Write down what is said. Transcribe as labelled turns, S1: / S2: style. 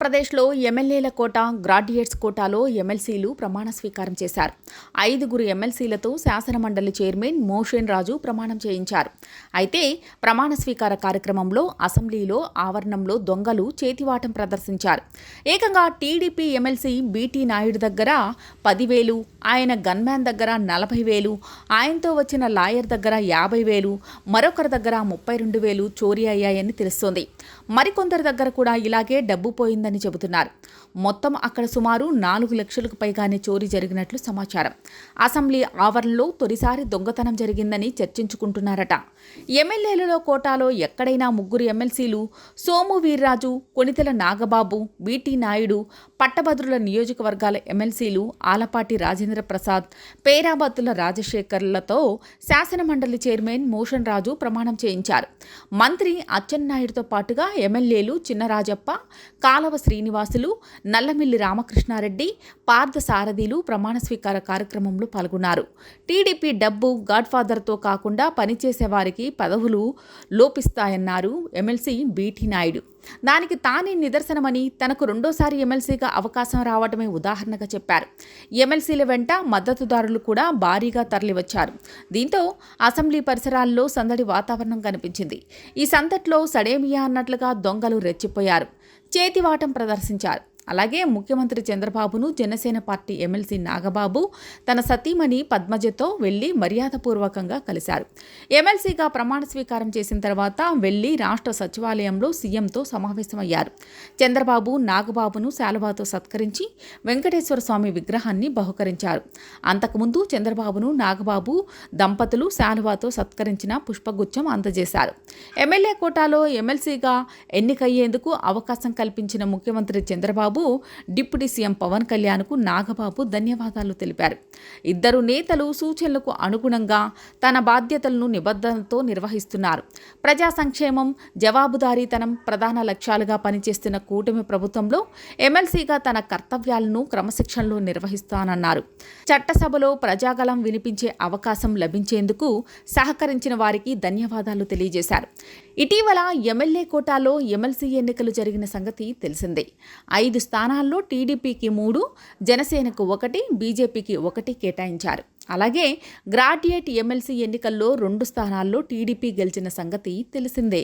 S1: ఆంధ్రప్రదేశ్లో ఎమ్మెల్యేల కోట గ్రాడ్యుయేట్స్ కోటాలో ఎమ్మెల్సీలు ప్రమాణ స్వీకారం చేశారు. ఐదుగురు ఎమ్మెల్సీలతో శాసనమండలి చైర్మన్ మోషన్ రాజు ప్రమాణం చేయించారు. అయితే ప్రమాణ స్వీకార కార్యక్రమంలో అసెంబ్లీలో ఆవరణంలో దొంగలు చేతివాటం ప్రదర్శించారు. ఏకంగా టీడీపీ ఎమ్మెల్సీ బీటీ నాయుడు దగ్గర పదివేలు ఆయన గన్మ్యాన్ దగ్గర నలభై వేలు ఆయనతో వచ్చిన లాయర్ దగ్గర యాభై వేలు మరొకరి దగ్గర ముప్పై రెండు వేలు చోరీ అయ్యాయని తెలుస్తోంది. మరికొందరి దగ్గర కూడా ఇలాగే డబ్బు పోయిందని చెబుతున్నారు. మొత్తం అక్కడ సుమారు నాలుగు లక్షలకు పైగానే చోరీ జరిగినట్లు సమాచారం. అసెంబ్లీ ఆవరణలో తొలిసారి దొంగతనం జరిగిందని చర్చించుకుంటున్నారట. ఎమ్మెల్యేలలో కోటాలో ఎక్కడైనా ముగ్గురు ఎమ్మెల్సీలు సోము వీర్రాజు కొనితెల నాగబాబు బీటీ నాయుడు పట్టభద్రుల నియోజకవర్గాల ఎమ్మెల్సీలు ఆలపాటి రాజేంద్ర ప్రసాద్ పేరాబత్తుల రాజశేఖర్లతో శాసనమండలి చైర్మన్ మోషన్ రాజు ప్రమాణం చేయించారు. మంత్రి అచ్చెన్నాయుడుతో పాటుగా ఎమ్మెల్యేలు చిన్నరాజప్ప కాలవ శ్రీనివాసులు నల్లమిల్లి రామకృష్ణారెడ్డి పార్థసారథిలు ప్రమాణ స్వీకార కార్యక్రమంలో పాల్గొన్నారు. టీడీపీ డబ్బు గాడ్ఫాదర్తో కాకుండా పనిచేసేవారికి పదవులు లోపిస్తాయన్నారు ఎమ్మెల్సీ బీటీ నాయుడు. దానికి తానే నిదర్శనమని తనకు రెండోసారి ఎమ్మెల్సీగా అవకాశం రావడమే ఉదాహరణగా చెప్పారు. ఎమ్మెల్సీల వెంట మద్దతుదారులు కూడా భారీగా తరలివచ్చారు. దీంతో అసెంబ్లీ పరిసరాల్లో సందడి వాతావరణం కనిపించింది. ఈ సందట్లో సడేమియా అన్నట్లుగా దొంగలు రెచ్చిపోయారు. చేతివాటం ప్రదర్శించారు. అలాగే ముఖ్యమంత్రి చంద్రబాబును జనసేన పార్టీ ఎమ్మెల్సీ నాగబాబు తన సతీమణి పద్మజతో వెళ్ళి మర్యాదపూర్వకంగా కలిశారు. ఎమ్మెల్సీగా ప్రమాణ స్వీకారం చేసిన తర్వాత వెళ్ళి రాష్ట్ర సచివాలయంలో సీఎంతో సమావేశమయ్యారు. చంద్రబాబు నాగబాబును శాలువాతో సత్కరించి వెంకటేశ్వర స్వామి విగ్రహాన్ని బహుకరించారు. అంతకుముందు చంద్రబాబును నాగబాబు దంపతులు శాలువాతో సత్కరించిన పుష్పగుచ్చం అందజేశారు. ఎమ్మెల్యే కోటాలో ఎమ్మెల్సీగా ఎన్నికయ్యేందుకు అవకాశం కల్పించిన ముఖ్యమంత్రి చంద్రబాబు డిప్యూటీ సీఎం పవన్ కళ్యాణ్కు నాగబాబు ధన్యవాదాలు తెలిపారు. ఇద్దరు నేతలు సూచనలకు అనుగుణంగా తన బాధ్యతలను నిబద్ధనతో నిర్వహిస్తున్నారు. ప్రజా సంక్షేమం జవాబుదారీతనం ప్రధాన లక్ష్యాలుగా పనిచేస్తున్న కూటమి ప్రభుత్వంలో ఎమ్మెల్సీగా తన కర్తవ్యాలను క్రమశిక్షణలో నిర్వహిస్తానన్నారు. చట్టసభలో ప్రజాగలం వినిపించే అవకాశం లభించేందుకు సహకరించిన వారికి ధన్యవాదాలు తెలియజేశారు. ఇటీవల ఎమ్మెల్యే కోటాలో ఎమ్మెల్సీ ఎన్నికలు జరిగిన సంగతి తెలిసిందే. ఐదు స్థానాల్లో టీడీపీకి మూడు జనసేనకు ఒకటి బీజేపీకి ఒకటి కేటాయించారు. అలాగే గ్రాడ్యుయేట్ ఎమ్మెల్సీ ఎన్నికల్లో రెండు స్థానాల్లో టీడీపీ గెలిచిన సంగతి తెలిసిందే.